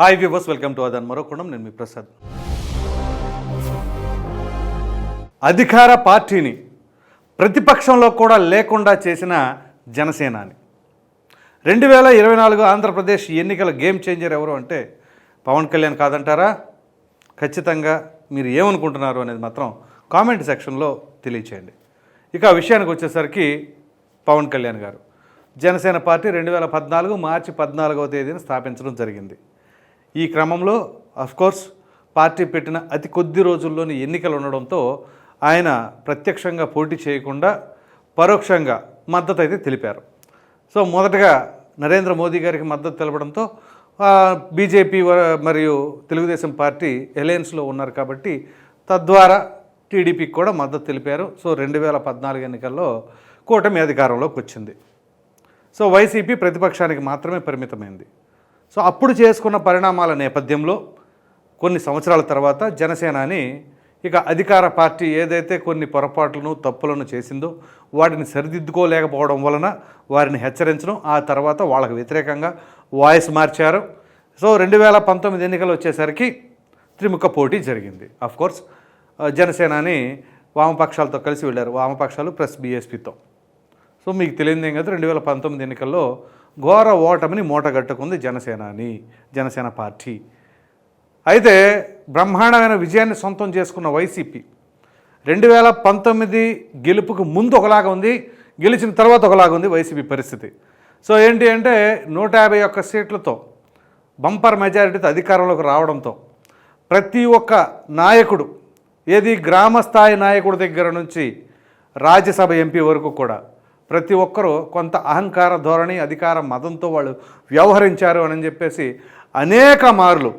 Hi viewers welcome to అదన్ మరొకడం నేను మీ ప్రసాద్ అధికార పార్టీని ప్రతిపక్షంలో కూడా లేకుండా చేసిన జనసేనాని. రెండు వేల ఇరవై నాలుగు ఆంధ్రప్రదేశ్ ఎన్నికల గేమ్ చేంజర్ ఎవరు అంటే పవన్ కళ్యాణ్ కాదంటారా? ఖచ్చితంగా మీరు ఏమనుకుంటున్నారు అనేది మాత్రం కామెంట్ సెక్షన్లో తెలియచేయండి. ఇక ఆ విషయానికి వచ్చేసరికి పవన్ కళ్యాణ్ గారు. జనసేన పార్టీ రెండు వేల పద్నాలుగు మార్చి పద్నాలుగవ తేదీన స్థాపించడం జరిగింది. ఈ క్రమంలో అఫ్కోర్స్ పార్టీ పెట్టిన అతి కొద్ది రోజుల్లోని ఎన్నికలు ఉండడంతో ఆయన ప్రత్యక్షంగా పోటీ చేయకుండా పరోక్షంగా మద్దతు అయితే తెలిపారు. సో మొదటగా నరేంద్ర మోదీ గారికి మద్దతు తెలపడంతో బీజేపీ వ- మరియు తెలుగుదేశం పార్టీ ఎలయన్స్లో ఉన్నారు కాబట్టి తద్వారా టీడీపీకి కూడా మద్దతు తెలిపారు. సో రెండు వేల పద్నాలుగు ఎన్నికల్లో కూటమి అధికారంలోకి వచ్చింది. సో వైసీపీ ప్రతిపక్షానికి మాత్రమే పరిమితమైంది. సో అప్పుడు చేసుకున్న పరిణామాల నేపథ్యంలో కొన్ని సంవత్సరాల తర్వాత జనసేనాని ఇక అధికార పార్టీ ఏదైతే కొన్ని పొరపాట్లను తప్పులను చేసిందో వాటిని సరిదిద్దుకోలేకపోవడం వలన వారిని హెచ్చరించడం ఆ తర్వాత వాళ్ళకు వ్యతిరేకంగా వాయిస్ మార్చారు. సో రెండు వేల పంతొమ్మిది ఎన్నికలు వచ్చేసరికి త్రిముఖ పోటీ జరిగింది. అఫ్ కోర్స్ జనసేనాని వామపక్షాలతో కలిసి వెళ్ళారు. వామపక్షాలు ప్లస్ బీఎస్పీతో. సో మీకు తెలియదు ఏం కదా రెండు వేల పంతొమ్మిది ఎన్నికల్లో ఘోర ఓటమిని మూటగట్టుకుంది జనసేనాని జనసేన పార్టీ. అయితే బ్రహ్మాండమైన విజయాన్ని సొంతం చేసుకున్న వైసీపీ రెండు వేల పంతొమ్మిది గెలుపుకు ముందు ఒకలాగా ఉంది గెలిచిన తర్వాత ఒకలాగా ఉంది వైసీపీ పరిస్థితి. సో ఏంటి అంటే నూట యాభై ఒక్క సీట్లతో బంపర్ మెజారిటీతో అధికారంలోకి రావడంతో ప్రతి ఒక్క నాయకుడు ఏది గ్రామ స్థాయి నాయకుడి దగ్గర నుంచి రాజ్యసభ ఎంపీ వరకు కూడా ప్రతి ఒక్కరూ కొంత అహంకార ధోరణి అధికార మతంతో వాళ్ళు వ్యవహరించారు అని చెప్పేసి అనేక మార్లు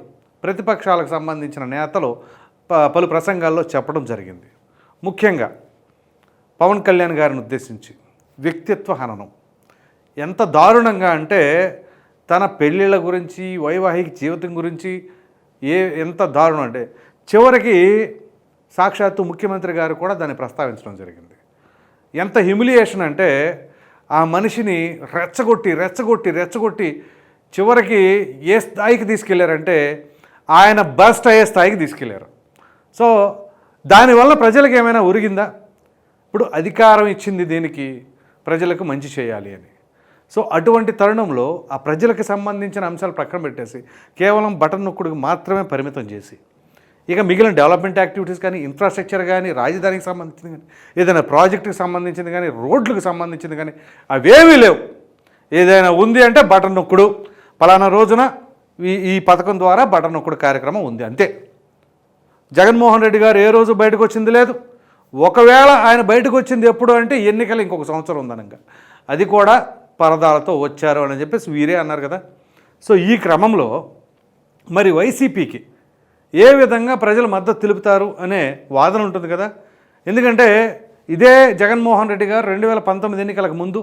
ప్రతిపక్షాలకు సంబంధించిన నేతలు పలు ప్రసంగాల్లో చెప్పడం జరిగింది. ముఖ్యంగా పవన్ కళ్యాణ్ గారిని ఉద్దేశించి వ్యక్తిత్వ హననం. ఎంత దారుణంగా అంటే తన పెళ్ళిళ్ళ గురించి వైవాహిక జీవితం గురించి ఏ ఎంత దారుణం అంటే చివరికి సాక్షాత్తు ముఖ్యమంత్రి గారు కూడా దాన్ని ప్రస్తావించడం జరిగింది. ఎంత హ్యూమిలియేషన్ అంటే ఆ మనిషిని రెచ్చగొట్టి రెచ్చగొట్టి రెచ్చగొట్టి చివరికి ఏ స్థాయికి తీసుకెళ్ళారంటే ఆయన బస్ట్ అయ్యే స్థాయికి తీసుకెళ్ళారు. సో దానివల్ల ప్రజలకు ఏమైనా ఉరిగిందా ఇప్పుడు అధికారం ఇచ్చింది దీనికి ప్రజలకు మంచి చేయాలి అని. సో అటువంటి తరుణంలో ఆ ప్రజలకు సంబంధించిన అంశాలు ప్రక్కన పెట్టేసి కేవలం బటన్ నొక్కుడికి మాత్రమే పరిమితం చేసి ఇక మిగిలిన డెవలప్మెంట్ యాక్టివిటీస్ కానీ ఇన్ఫ్రాస్ట్రక్చర్ కానీ రాజధానికి సంబంధించింది కానీ ఏదైనా ప్రాజెక్టుకి సంబంధించింది కానీ రోడ్లకు సంబంధించింది కానీ అవేమీ లేవు. ఏదైనా ఉంది అంటే బటన్ నొక్కుడు. పలానా రోజున ఈ ఈ పథకం ద్వారా బటన్ నొక్కుడు కార్యక్రమం ఉంది అంతే. జగన్మోహన్ రెడ్డి గారు ఏ రోజు బయటకు వచ్చింది లేదు. ఒకవేళ ఆయన బయటకు వచ్చింది ఎప్పుడు అంటే ఎన్నికలు ఇంకొక సంవత్సరం ఉందనగా. అది కూడా పరదాలతో వచ్చారు అని చెప్పేసి వీరే అన్నారు కదా. సో ఈ క్రమంలో మరి వైసీపీకి ఏ విధంగా ప్రజలు మద్దతు తెలుపుతారు అనే వాదన ఉంటుంది కదా? ఎందుకంటే ఇదే జగన్మోహన్ రెడ్డి గారు రెండు వేల పంతొమ్మిది ఎన్నికలకు ముందు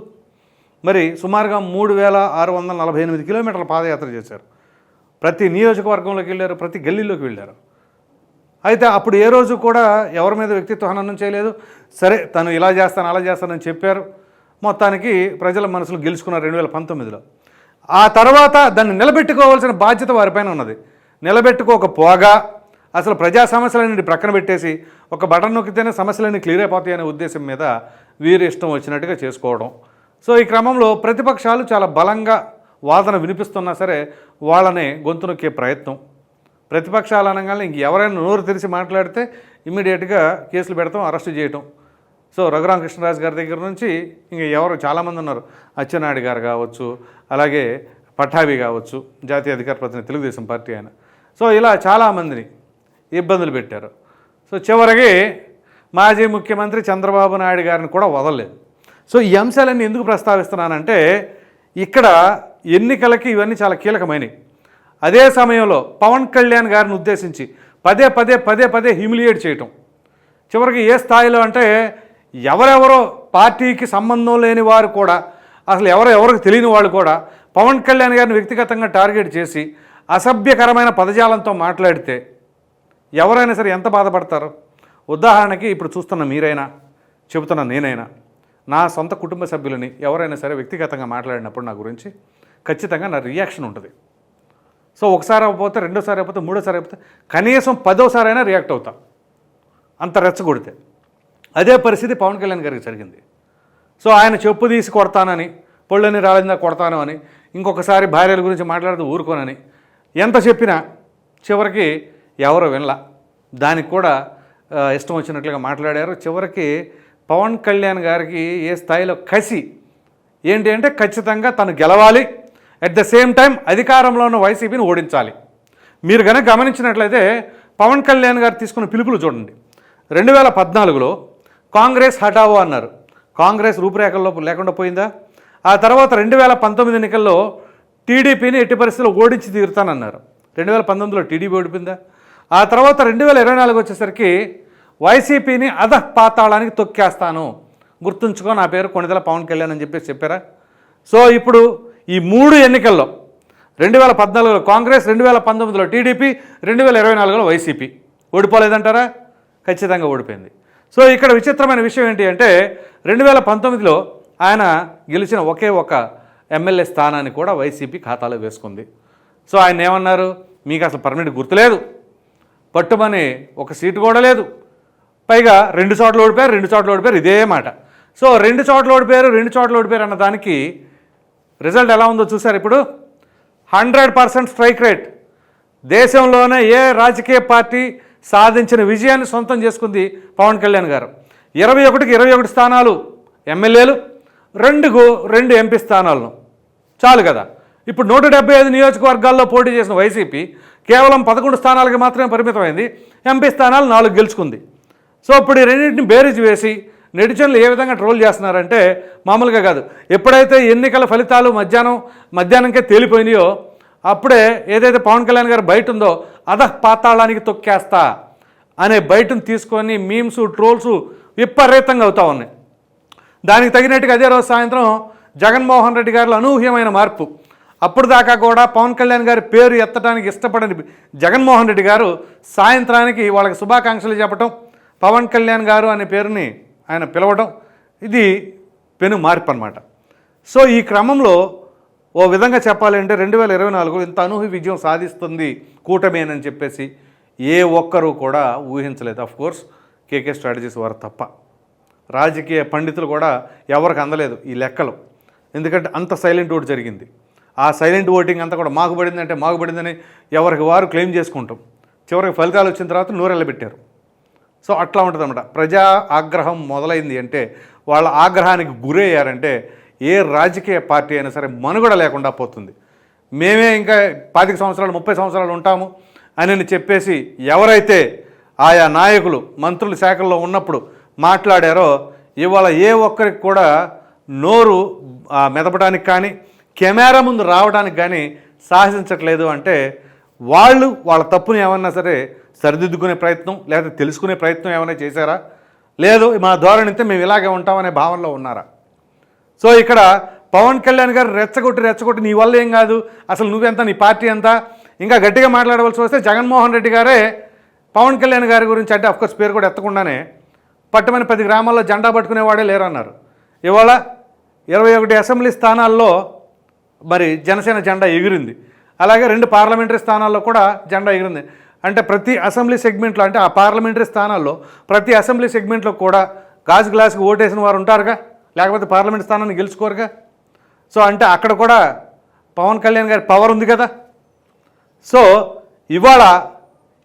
మరి సుమారుగా మూడు వేల ఆరు వందల నలభై ఎనిమిది కిలోమీటర్ల పాదయాత్ర చేశారు. ప్రతి నియోజకవర్గంలోకి వెళ్ళారు ప్రతి గల్లీలోకి వెళ్ళారు. అయితే అప్పుడు ఏ రోజు కూడా ఎవరి మీద వ్యక్తిత్వ హననం చేయలేదు. సరే తను ఇలా చేస్తాను అలా చేస్తానని చెప్పారు. మొత్తానికి ప్రజల మనసులు గెలుచుకున్నారు రెండు వేల పంతొమ్మిదిలో. ఆ తర్వాత దాన్ని నిలబెట్టుకోవాల్సిన బాధ్యత వారిపైన ఉన్నది. నిలబెట్టుకోకపోగా అసలు ప్రజా సమస్యలన్నింటి ప్రక్కన పెట్టేసి ఒక బటన్ నొక్కితేనే సమస్యలన్నీ క్లియర్ అయిపోతాయనే ఉద్దేశం మీద వీరు ఇష్టం వచ్చినట్టుగా చేసుకోవడం. సో ఈ క్రమంలో ప్రతిపక్షాలు చాలా బలంగా వాదన వినిపిస్తున్నా సరే వాళ్ళని గొంతు నొక్కే ప్రయత్నం. ప్రతిపక్షాలు అనగానే ఇంక ఎవరైనా నోరు తెరిచి మాట్లాడితే ఇమ్మీడియట్గా కేసులు పెడతాం అరెస్ట్ చేయటం. సో రఘురామకృష్ణరాజు గారి దగ్గర నుంచి ఇంక ఎవరు చాలామంది ఉన్నారు. అచ్చెన్నాయుడు గారు కావచ్చు అలాగే పట్టాభి కావచ్చు జాతీయ అధికార ప్రతినిధి తెలుగుదేశం పార్టీ ఆయన. సో ఇలా చాలామందిని ఇబ్బందులు పెట్టారు. సో చివరికి మాజీ ముఖ్యమంత్రి చంద్రబాబు నాయుడు గారిని కూడా వదలలేదు. సో ఈ అంశాలన్నీ ఎందుకు ప్రస్తావిస్తున్నానంటే ఇక్కడ ఎన్నికలకి ఇవన్నీ చాలా కీలకమైనవి. అదే సమయంలో పవన్ కళ్యాణ్ గారిని ఉద్దేశించి పదే పదే పదే పదే హ్యూమిలియేట్ చేయటం. చివరికి ఏ స్థాయిలో అంటే ఎవరెవరో పార్టీకి సంబంధం లేని వారు కూడా అసలు ఎవరో ఎవరికి తెలియని వాళ్ళు కూడా పవన్ కళ్యాణ్ గారిని వ్యక్తిగతంగా టార్గెట్ చేసి అసభ్యకరమైన పదజాలంతో మాట్లాడితే ఎవరైనా సరే ఎంత బాధపడతారు? ఉదాహరణకి ఇప్పుడు చూస్తున్న మీరైనా చెబుతున్న నేనైనా నా సొంత కుటుంబ సభ్యులని ఎవరైనా సరే వ్యక్తిగతంగా మాట్లాడినప్పుడు నా గురించి ఖచ్చితంగా నా రియాక్షన్ ఉంటుంది. సో ఒకసారి అయిపోతే రెండోసారి అయిపోతే మూడోసారి అయిపోతే కనీసం పదోసారి అయినా రియాక్ట్ అవుతా. అంత రెచ్చగొడితే. అదే పరిస్థితి పవన్ కళ్యాణ్ గారికి జరిగింది. సో ఆయన చెప్పు తీసి కొడతానని పళ్ళని రాలేదా కొడతాను అని ఇంకొకసారి భార్యల గురించి మాట్లాడుతూ ఊరుకోనని ఎంత చెప్పినా చివరికి ఎవరు వినలా. దానికి కూడా ఇష్టం వచ్చినట్లుగా మాట్లాడారు. చివరికి పవన్ కళ్యాణ్ గారికి ఏ స్థాయిలో కసి ఏంటి అంటే ఖచ్చితంగా తను గెలవాలి. అట్ ద సేమ్ టైం అధికారంలో ఉన్న వైసీపీని ఓడించాలి. మీరు కనుక గమనించినట్లయితే పవన్ కళ్యాణ్ గారు తీసుకున్న పిలుపులు చూడండి. రెండు వేల పద్నాలుగులో కాంగ్రెస్ హఠావో అన్నారు. కాంగ్రెస్ రూపురేఖల్లో లేకుండా పోయిందా? ఆ తర్వాత రెండు వేల పంతొమ్మిది ఎన్నికల్లో టీడీపీని ఎట్టి పరిస్థితుల్లో ఓడించి తీరుతానన్నారు. రెండు వేల పంతొమ్మిదిలో టీడీపీ ఓడిపోయిందా? ఆ తర్వాత రెండు వేల ఇరవై నాలుగు వచ్చేసరికి వైసీపీని అధ పాతాళానికి తొక్కేస్తాను. గుర్తుంచుకో నా పేరు కొణిదల పవన్ కళ్యాణ్ అని చెప్పేసి చెప్పారా? సో ఇప్పుడు ఈ మూడు ఎన్నికల్లో రెండు వేల పద్నాలుగులో కాంగ్రెస్ రెండు వేల పంతొమ్మిదిలో టీడీపీ రెండు వేల ఇరవై నాలుగులో వైసీపీ. ఓడిపోలేదంటారా? ఖచ్చితంగా ఓడిపోయింది. సో ఇక్కడ విచిత్రమైన విషయం ఏంటి అంటే రెండు వేల పంతొమ్మిదిలో ఆయన గెలిచిన ఒకే ఒక ఎమ్మెల్యే స్థానాన్ని కూడా వైసీపీ ఖాతాలో వేసుకుంది. సో ఆయన ఏమన్నారు? మీకు అసలు పర్మనెంట్ గుర్తులేదు. పట్టుమని ఒక సీటు కూడా లేదు. పైగా రెండు చోట్ల ఓడిపోయారు రెండు చోట్ల ఓడిపోయారు ఇదే మాట. సో రెండు చోట్ల ఓడిపోయారు రెండు చోట్ల ఓడిపోయారు అన్న దానికి రిజల్ట్ ఎలా ఉందో చూసారు ఇప్పుడు? Hundred percent strike rate. దేశంలోనే ఏ రాజకీయ పార్టీ సాధించిన విజయాన్ని సొంతం చేసుకుంది పవన్ కళ్యాణ్ గారు. ఇరవై ఒకటికి ఇరవై ఒకటి స్థానాలు ఎమ్మెల్యేలు రెండుకు రెండు ఎంపీ స్థానాలను. చాలు కదా. ఇప్పుడు నూట డెబ్బై ఐదు నియోజకవర్గాల్లో పోటీ చేసిన వైసీపీ కేవలం పదకొండు స్థానాలకి మాత్రమే పరిమితమైంది. ఎంపీ స్థానాలు నాలుగు గెలుచుకుంది. సో ఇప్పుడు ఈ రెండింటిని బేరీజ్ వేసి నెటిజన్లు ఏ విధంగా ట్రోల్ చేస్తున్నారంటే మామూలుగా కాదు. ఎప్పుడైతే ఎన్నికల ఫలితాలు మధ్యాహ్నం మధ్యాహ్నంకే తేలిపోయినాయో అప్పుడే ఏదైతే పవన్ కళ్యాణ్ గారు బయట ఉందో అధ పాతాళానికి తొక్కేస్తా అనే బయటను తీసుకొని మీమ్స్ ట్రోల్స్ విపరీతంగా అవుతా ఉన్నాయి. దానికి తగినట్టుగా అదే రోజు సాయంత్రం జగన్మోహన్ రెడ్డి గారిలో అనూహ్యమైన మార్పు. అప్పుడు దాకా కూడా పవన్ కళ్యాణ్ గారి పేరు ఎత్తడానికి ఇష్టపడని జగన్మోహన్ రెడ్డి గారు సాయంత్రానికి వాళ్ళకి శుభాకాంక్షలు చెప్పటం పవన్ కళ్యాణ్ గారు అనే పేరుని ఆయన పిలవటం ఇది పెను మార్పు అనమాట సో ఈ క్రమంలో ఓ విధంగా చెప్పాలంటే రెండు వేల ఇరవై నాలుగు ఇంత అనూహ్య విజయం సాధిస్తుంది కూటమేనని చెప్పేసి ఏ ఒక్కరూ కూడా ఊహించలేదు. అఫ్కోర్స్ కేకే స్ట్రాటజీస్ వారు తప్ప. రాజకీయ పండితులు కూడా ఎవరికి అందలేదు ఈ లెక్కలు. ఎందుకంటే అంత సైలెంట్ ఓటు జరిగింది. ఆ సైలెంట్ ఓటింగ్ అంతా కూడా మాకు పడిందంటే మాకు పడిందని ఎవరికి వారు క్లెయిమ్ చేసుకుంటాం. చివరికి ఫలితాలు వచ్చిన తర్వాత నూరెళ్ళబెట్టారు. సో అట్లా ఉంటుంది అనమాట ప్రజా ఆగ్రహం మొదలైంది అంటే వాళ్ళ ఆగ్రహానికి గురయ్యారంటే ఏ రాజకీయ పార్టీ అయినా సరే మనుగడ లేకుండా పోతుంది. మేమే ఇంకా పాతిక సంవత్సరాలు ముప్పై సంవత్సరాలు ఉంటాము అని చెప్పేసి ఎవరైతే ఆయా నాయకులు మంత్రుల శాఖల్లో ఉన్నప్పుడు మాట్లాడారో ఇవాళ ఏ ఒక్కరికి కూడా నోరు మెదపడానికి కానీ కెమెరా ముందు రావడానికి కానీ సాహసించట్లేదు అంటే వాళ్ళు వాళ్ళ తప్పుని ఏమన్నా సరే సరిదిద్దుకునే ప్రయత్నం లేదా తెలుసుకునే ప్రయత్నం ఏమైనా చేశారా? లేదు మా ధోరణి అయితే మేము ఇలాగే ఉంటామనే భావనలో ఉన్నారా? సో ఇక్కడ పవన్ కళ్యాణ్ గారు రెచ్చగొట్టి రెచ్చగొట్టి నీ వల్ల ఏం కాదు అసలు నువ్వెంత నీ పార్టీ ఎంత? ఇంకా గట్టిగా మాట్లాడవలసి వస్తే జగన్మోహన్ రెడ్డి గారే పవన్ కళ్యాణ్ గారి గురించి అంటే అఫ్కోర్స్ పేరు కూడా ఎత్తకుండానే పట్టమని పది గ్రామాల్లో జెండా పట్టుకునేవాడే లేరన్నారు. ఇవాళ ఇరవై ఒకటి అసెంబ్లీ స్థానాల్లో మరి జనసేన జెండా ఎగిరింది. అలాగే రెండు పార్లమెంటరీ స్థానాల్లో కూడా జెండా ఎగిరింది. అంటే ప్రతి అసెంబ్లీ సెగ్మెంట్లో అంటే ఆ పార్లమెంటరీ స్థానాల్లో ప్రతి అసెంబ్లీ సెగ్మెంట్లో కూడా గాజు గ్లాస్కి ఓటేసిన వారు ఉంటారుగా? లేకపోతే పార్లమెంట్ స్థానాన్ని గెలుచుకోరుగా? సో అంటే అక్కడ కూడా పవన్ కళ్యాణ్ గారి పవర్ ఉంది కదా? సో ఇవాళ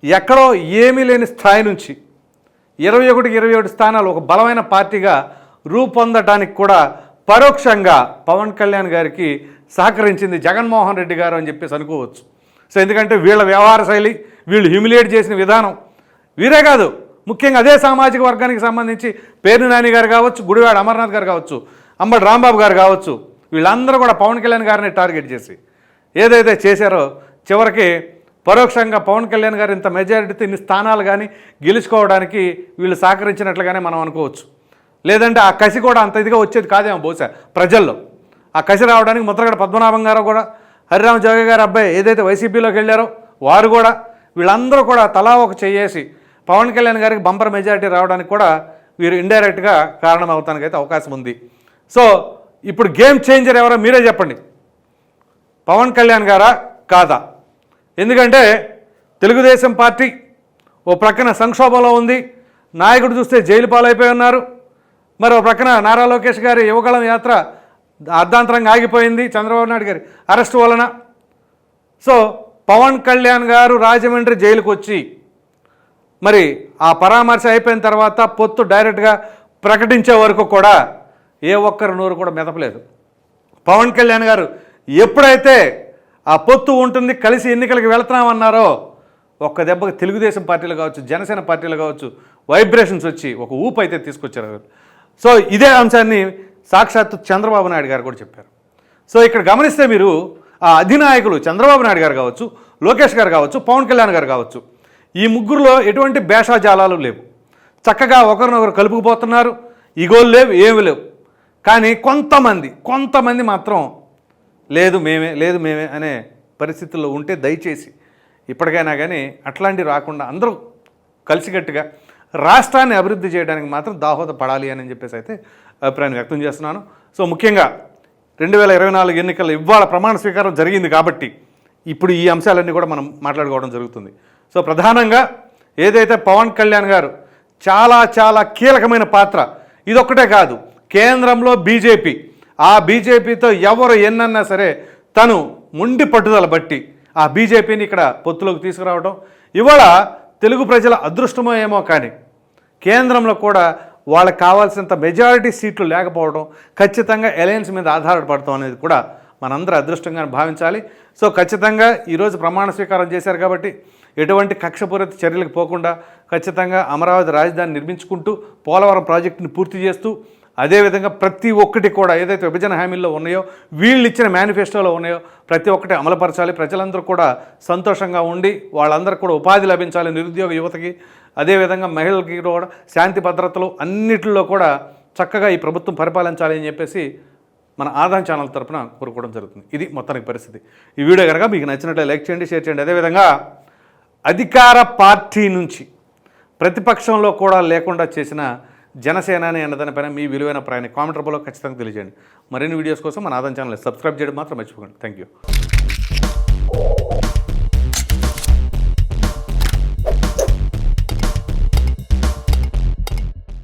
ఎక్కడో ఏమీ లేని స్థాయి నుంచి ఇరవై ఒకటికి ఇరవై ఒకటి స్థానాలు ఒక బలమైన పార్టీగా రూపొందటానికి కూడా పరోక్షంగా పవన్ కళ్యాణ్ గారికి సహకరించింది జగన్మోహన్ రెడ్డి గారు అని చెప్పేసి అనుకోవచ్చు. సో ఎందుకంటే వీళ్ళ వ్యవహార శైలి వీళ్ళు హ్యూమిలేట్ చేసిన విధానం వీరే కాదు. ముఖ్యంగా అదే సామాజిక వర్గానికి సంబంధించి పేరు నాని గారు కావచ్చు గుడివాడ అమర్నాథ్ గారు కావచ్చు అంబడి రాంబాబు గారు కావచ్చు వీళ్ళందరూ కూడా పవన్ కళ్యాణ్ గారిని టార్గెట్ చేసి ఏదైతే చేశారో చివరికి పరోక్షంగా పవన్ కళ్యాణ్ గారు ఇంత మెజారిటీతో ఇన్ని స్థానాలు కానీ గెలుచుకోవడానికి వీళ్ళు సహకరించినట్లుగానే మనం అనుకోవచ్చు. లేదంటే ఆ కసి కూడా అంత ఇదిగా వచ్చేది కాదేమో బహుశా ప్రజల్లో. ఆ కసి రావడానికి ముద్రగడ పద్మనాభం గారు కూడా హరిరామ జోగి గారు అబ్బాయి ఏదైతే వైసీపీలోకి వెళ్ళారో వారు కూడా వీళ్ళందరూ కూడా తలా ఒక చేయేసి పవన్ కళ్యాణ్ గారికి బంపర్ మెజారిటీ రావడానికి కూడా వీరు ఇండైరెక్ట్గా కారణం అవటానికి అయితే అవకాశం ఉంది. సో ఇప్పుడు గేమ్ చేంజర్ ఎవరో మీరే చెప్పండి. పవన్ కళ్యాణ్ గారా? కాదా? ఎందుకంటే తెలుగుదేశం పార్టీ ఓ ప్రక్కన సంక్షోభంలో ఉంది. నాయకుడు చూస్తే జైలు పాలైపోయి ఉన్నారు. మరి ఓ ప్రక్కన నారా లోకేష్ గారి యువకళం యాత్ర అర్ధాంతరంగా ఆగిపోయింది. చంద్రబాబు నాయుడు గారి అరెస్ట్ వలన. సో పవన్ కళ్యాణ్ గారు రాజమండ్రి జైలుకు వచ్చి మరి ఆ పరామర్శ అయిపోయిన తర్వాత పొత్తు డైరెక్ట్గా ప్రకటించే వరకు కూడా ఏ ఒక్కరి నోరు కూడా మెదపలేదు. పవన్ కళ్యాణ్ గారు ఎప్పుడైతే ఆ పొత్తు ఉంటుంది కలిసి ఎన్నికలకు వెళుతున్నామన్నారో ఒక్క దెబ్బకి తెలుగుదేశం పార్టీలు కావచ్చు జనసేన పార్టీలు కావచ్చు వైబ్రేషన్స్ వచ్చి ఒక ఊపు అయితే తీసుకొచ్చారు సో ఇదే అంశాన్ని సాక్షాత్తు చంద్రబాబు నాయుడు గారు కూడా చెప్పారు. సో ఇక్కడ గమనిస్తే మీరు ఆ అధినాయకులు చంద్రబాబు నాయుడు గారు కావచ్చు లోకేష్ గారు కావచ్చు పవన్ కళ్యాణ్ గారు కావచ్చు ఈ ముగ్గురులో ఎటువంటి భేషాజాలాలు లేవు. చక్కగా ఒకరినొకరు కలుపుకుపోతున్నారు ఇగోలు లేవు ఏమి లేవు. కానీ కొంతమంది కొంతమంది మాత్రం లేదు మేమే లేదు మేమే అనే పరిస్థితుల్లో ఉంటే దయచేసి ఇప్పటికైనా కానీ అట్లాంటివి రాకుండా అందరూ కలిసికట్టుగా రాష్ట్రాన్ని అభివృద్ధి చేయడానికి మాత్రం దాహోద పడాలి అని చెప్పేసి అయితే అభిప్రాయాన్ని వ్యక్తం చేస్తున్నాను. సో ముఖ్యంగా రెండు వేల ఇరవై నాలుగు ఎన్నికల్లో ఇవాళ ప్రమాణ స్వీకారం జరిగింది కాబట్టి ఇప్పుడు ఈ అంశాలన్నీ కూడా మనం మాట్లాడుకోవడం జరుగుతుంది. సో ప్రధానంగా ఏదైతే పవన్ కళ్యాణ్ గారు చాలా చాలా కీలకమైన పాత్ర ఇదొక్కటే కాదు కేంద్రంలో బీజేపీ ఆ బీజేపీతో ఎవరు ఎన్నన్నా సరే తను ముండి పట్టుదల బట్టి ఆ బీజేపీని ఇక్కడ పొత్తులోకి తీసుకురావడం ఇవాళ తెలుగు ప్రజల అదృష్టమో ఏమో కానీ కేంద్రంలో కూడా వాళ్ళకి కావాల్సినంత మెజారిటీ సీట్లు లేకపోవడం ఖచ్చితంగా అలయన్స్ మీద ఆధారపడతాం అనేది కూడా మనందరూ అదృష్టంగా భావించాలి. సో ఖచ్చితంగా ఈరోజు ప్రమాణ స్వీకారం చేశారు కాబట్టి ఎటువంటి కక్షపూరిత చర్యలకు పోకుండా ఖచ్చితంగా అమరావతి రాజధాని నిర్మించుకుంటూ పోలవరం ప్రాజెక్టుని పూర్తి చేస్తూ అదేవిధంగా ప్రతి ఒక్కటి కూడా ఏదైతే విభజన హామీల్లో ఉన్నాయో వీళ్ళు ఇచ్చిన మేనిఫెస్టోలో ఉన్నాయో ప్రతి ఒక్కటి అమలుపరచాలి. ప్రజలందరూ కూడా సంతోషంగా ఉండి వాళ్ళందరికీ కూడా ఉపాధి లభించాలి నిరుద్యోగ యువతకి. అదేవిధంగా మహిళలకి కూడా శాంతి భద్రతలు అన్నిటిలో కూడా చక్కగా ఈ ప్రభుత్వం పరిపాలించాలి అని చెప్పేసి మన ఆదాయం ఛానల్ తరపున కోరుకోవడం జరుగుతుంది. ఇది మొత్తానికి పరిస్థితి. ఈ వీడియో కనుక మీకు నచ్చినట్లే లైక్ చేయండి షేర్ చేయండి. అదేవిధంగా అధికార పార్టీ నుంచి ప్రతిపక్షంలో కూడా లేకుండా చేసిన జనసేన అనే అన్నదానిపైన మీ విలువైన ప్రయాణి కామెంట్ రూపంలో ఖచ్చితంగా తెలియజేయండి. మరిన్ని వీడియోస్ కోసం మన ఆదాన్ ఛానల్ సబ్స్క్రైబ్ చేయడం మాత్రం మర్చిపోకండి. Thank you